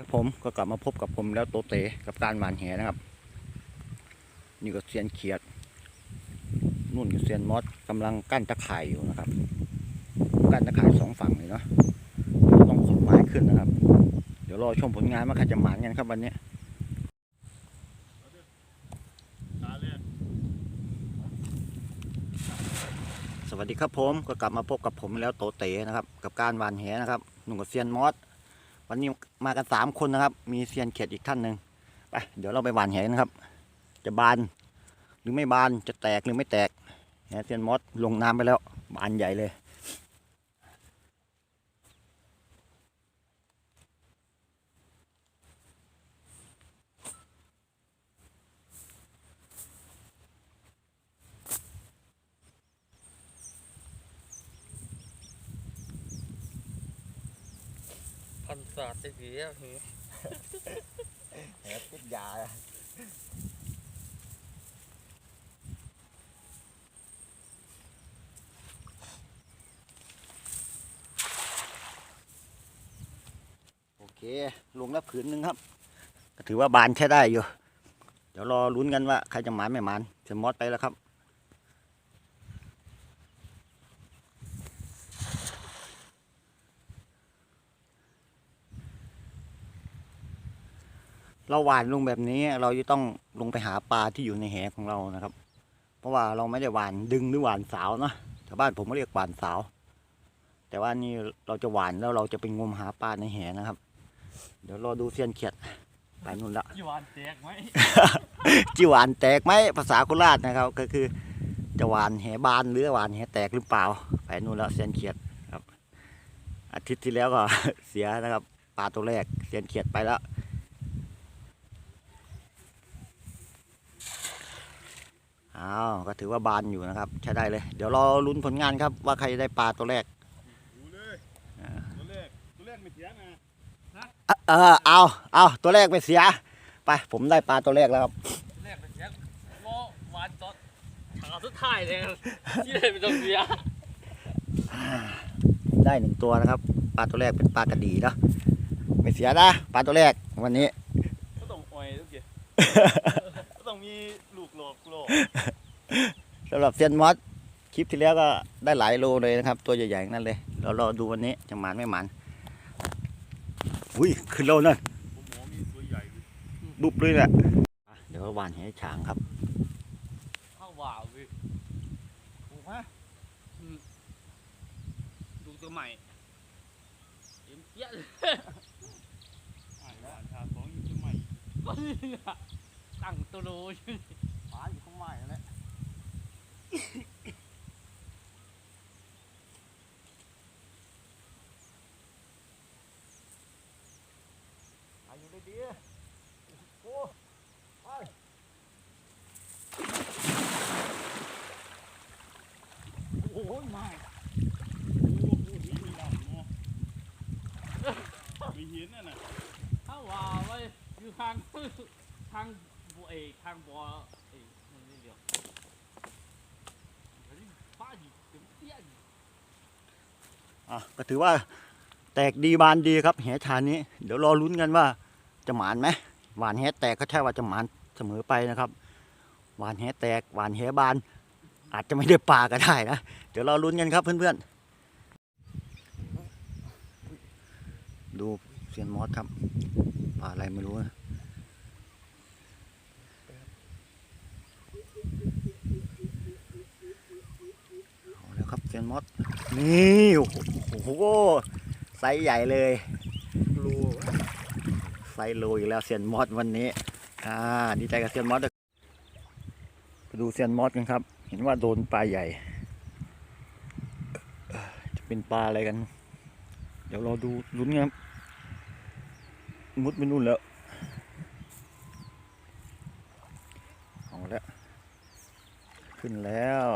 ครับผมก็กลับมาพบกับผมแล้วโตเตกับการหมานแหนะครับ นี่ก็เซียนเขียดนู่นก็เซียนมอสกำลังกั้นตะข่ายอยู่นะครับ กั้นตะข่ายสองฝั่งเลยเนาะต้องขนไม้ขึ้นนะครับ เดี๋ยวรอชมผลงานว่าใครจะหมานกันครับวันนี้สวัสดีครับผมก็กลับมาพบกับผมแล้วโตเตนะครับ กับการหวานแหนะครับหนุ่มกับเซียนมอส วันนี้มากันสามคนนะครับ มีเซียนเขียดอีกท่านหนึ่งไปเดี๋ยวเราไปหวานแหกันครับ จะบาน หรือไม่บานจะแตกหรือไม่แตกแหเซียนมอสลงน้ำไปแล้ว บานใหญ่เลย พันศาสตร์ไอ้ผีอะหือแหติดยาโอเค ลงแล้วผืนหนึ่งครับ ก็ถือว่าบานใช้ได้อยู่ เดี๋ยวรอลุ้นกันว่าใครจะหมานไม่หมานเซมอสไปแล้วครับ เราหวานลงแบบนี้เราจะต้องลงไปหาปลาที่อยู่ในแหของเรานะครับ เพราะว่าเราไม่ได้หวานดึงหรือหวานสาวเนอะชาวบ้านผมก็เรียกหวานสาว แต่ว่านี่เราจะหวานแล้วเราจะไปงมหาปลาในแหนะครับ เดี๋ยวรอดูเซียนเขียดไปนู่นละยี่วานแตกไหมจิหวานแตกไหมภาษาโคราชนะครับ ก็คือจะหวานแหบานหรือหวานแหแตกหรือเปล่าไปนู่นแล้วเซียนเขียดครับ อาทิตย์ที่แล้วก็เสียนะครับปลาตัวแรกเซียนเขียดไปแล้ว อ้าวก็ถือว่าบานอยู่นะครับ ใช้ได้เลย เดี๋ยวรอลุ้นผลงานครับ ว่าใครจะได้ปลาตัวแรกดูเลยตัวแรกตัวแรกไม่เสียนะเออเอาเอาตัวแรกไปเสียไปผมได้ปลาตัวแรกแล้วครับแรกเป็นเสียงโลหวานตอดฉากสุดท้ายเลยครับที่ได้เป็นต้องเสียได้หนึ่งตัวนะครับ ปลาตัวแรกเป็นปลากระดีเนาะไม่เสียนะปลาตัวแรกวันนี้ก็ต้องอ่อยทุกทีก็ต้องมีลูกโลกโลก สำหรับเซียนมอสคลิปที่แล้วก็ได้หลายโลเลยนะครับ ตัวใหญ่ๆทั้งนั่นเลย เรารอดูวันนี้จะหมานไม่หมานอุ้ยขึ้นโลนั่นผมหมอมีตัวใหญ่อยู่บุบเลยแหละอะเดี๋ยวหวานให้ช้างครับข้าวว่าวเว้ยถูกไหมดูตัวใหม่เอ็มเจี๊ยะเลยอ่านแล้วชาสองอยู่ที่ใหม่ก็นี่อะตั้งตัวโลอยู่หวานอยู่ข้างใต้นั่นแหละอายุได้ดีโอ้ไปโอ้โหไม่โอ้โหนี่มีดำเนาะไม่เห็นน่ะนะข้าวว่าวไว้อยู่ข้างข้าง บัวเอยข้างบัวเอยมันนี่เดียวเฮ้ยป้าดิเอ็มเจี๊ยะดิอะก็ถือว่าแตกดีบานดีครับแหชานี้ เดี๋ยวรอลุ้นกันว่าจะหมานไหมหวานแหแตกก็ใช่ว่าจะหมานเสมอไปนะครับ หวานแหแตกหวานแหบาน อาจจะไม่ได้ปลาก็ได้นะเดี๋ยวรอลุ้นกันครับเพื่อนๆดูเซียนมอสครับปลาอะไรไม่รู้นะเอาแล้ว ครับเซียนมอสนี่โอ้โหไซส์ใหญ่เลยลไซส์โลอีกแล้วเซียนมอสวันนี้อ่าดีใจกับเซียนมอสด้วยไปดูเซียนมอสกันครับ เห็นว่าโดนปลาใหญ่ จะเป็นปลาอะไรกัน เดี๋ยวรอดูลุ้นนครับมุดไปนู่นแล้วเอาแล้วขึ้นแล้ว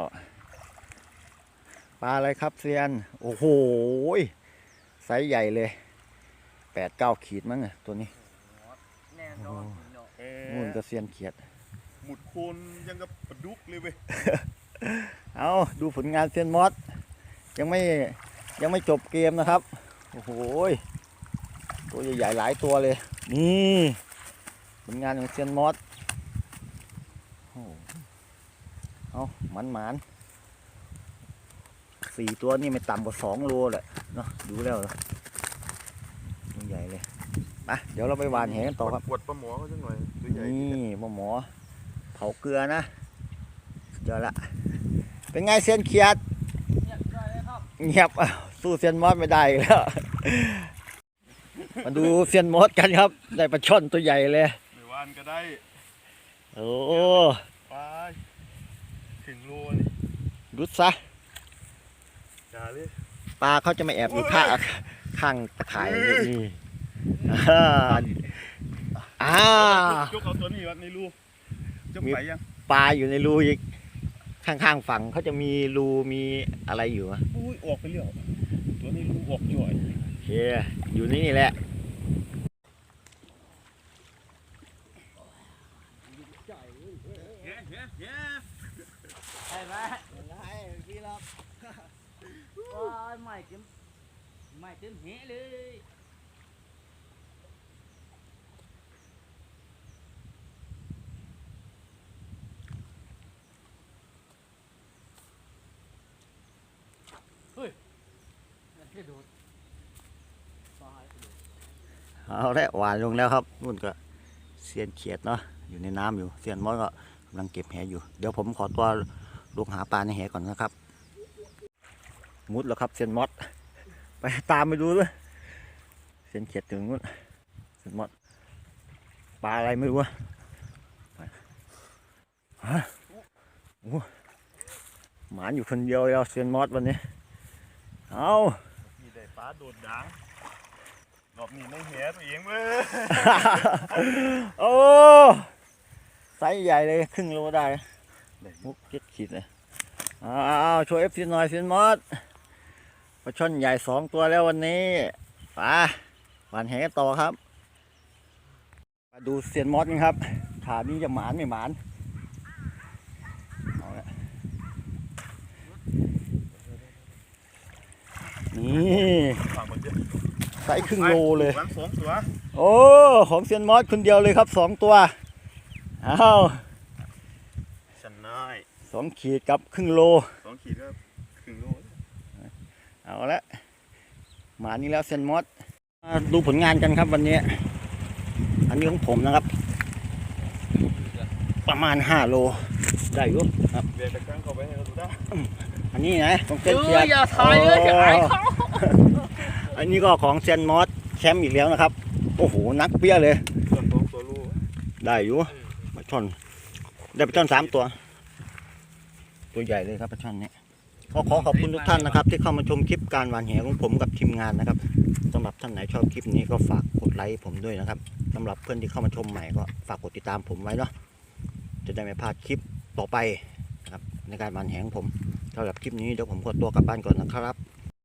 ลาอะไรครับเซียน โอ้โหไซส์ใหญ่เลยแปดเก้าขีดมั้งอะตัวนี้แน่นอนเนาะแหนู่นก็เซียนเขียด หมุดโคนยังกับปลาดุกเลยเว้ยเอาดูผลงานเซียนมอสยังไม่ยังไม่จบเกมนะครับ โอ้โหยตัวใหญ่ๆหลายตัวเลยโนี่ผลงานของเซียนมอสโอ้โหเอาหมันหมันๆ สี่ตัวนี่ไม่ต่ำกว่าสองโลแหละเนาะดูแล้วเนอะตัวใหญ่เลยไปเดี๋ยวเราไปหวานแหกันต่อครับปวดปลาหมอเขาจังหน่อยตัวใหญ่นี่หมอหมอ เผาเกลือนะเจอละเป็นไงเซียนเขียดเนี่ยได้เลยครับเงียบอ้าวสู้เซียนมอสไม่ได้อีกแล้ว มาดูเซียนมอสกันครับ ได้ปลาช่อนตัวใหญ่เลยไม่วานก็ได้ โอ้ไปถึงโลนี่รุดซะอย่าเลย ปลาเขาจะไม่แอบอยู่ข้างข้างตะข่ายนี่นี่อ่าอ่าจุกเอาตัวนี้วัดในรูจะไปยังปลาอยู่ในรูอีกข้างๆฝั่งเขาจะมีรูมีอะไรอยู่อะอุ้ยออกไปเรื่อยตัวนี้รูออกจ่อยโอเคอยู่นี่นี่แหละเฮ้เฮ้เฮ้ใช่ไหม พี่เรา โอ้ยไม่เต็มไม่เต็มเหเลยเฮ้ยนั่นกระโดดตายกระโดดเอาละหวานลงแล้วครับนู่นก็เซียนเขียดเนาะอยู่ในน้ำอยู่เซียนมอสก็กำลังเก็บแหอยู่ เดี๋ยวผมขอตัวลงหาปลาในแหก่อนนะครับ มุดแล้วครับเซียนมอสไปตามไปดูด้วยเซียนเขียดถึงนู้นเซียนมอสปลาอะไรไม่รู้อะไปฮะโอ้หมานอยู่คนเดียวแล้วเซียนมอสวันนี้เอานี่ได้ปลาโดดดังรอบนี้ไม่แหตัวเองเว้ยโอ้ไซส์ใหญ่เลยครึ่งโลได้มุกเจ็ดขีดเลยอ้าวช่วยเอฟซีหน่อยเซียนมอส ปลาช่อนใหญ่สองตัวแล้ววันนี้ไปหวานแหต่อครับ มาดูเซียนมอสกันครับถานี้จะหมานไม่หมานเอาละนี่ฝากหมดเยอะไซส์ครึ่งโลเลยวันสองตัวโอ้ของเซียนมอสคนเดียวเลยครับสองตัวอ้าวฉันน้อยสองขีดกับครึ่งโล สองขีดก็ครึ่งโล เอาละหมานี่แล้วเซียนมอสมาดูผลงานกันครับวันนี้ อันนี้ของผมนะครับ ประมาณห้าโลได้อยู่ครับเบียร์ตะกังเข้าไปให้เราดูได้อันนี้นะของเอเซียนเขียอดอย่าถ่ายเลยอย่าถ่ายเขาอันนี้ก็ของเซียนมอสแชมป์อีกแล้วนะครับ โอ้โหนักเปี้ยเลยส่วนของตัวรูได้อยู่ปลาช่อนได้ปลาช่อนสามตัว ตัวใหญ่เลยครับปลาช่อนนี้ ก็ขอขอบคุณทุกท่านนะครับ ที่เข้ามาชมคลิปการหวานแหของผมกับทีมงานนะครับสำหรับท่านไหนชอบคลิปนี้ก็ฝากกดไลค์ผมด้วยนะครับสำหรับเพื่อนที่เข้ามาชมใหม่ก็ฝากกดติดตามผมไว้เนาะจะได้ไม่พลาดคลิปต่อไปนะครับในการหวานแหของผมสำหรับคลิปนี้เดี๋ยวผมขอตัวกลับบ้านก่อนนะครับ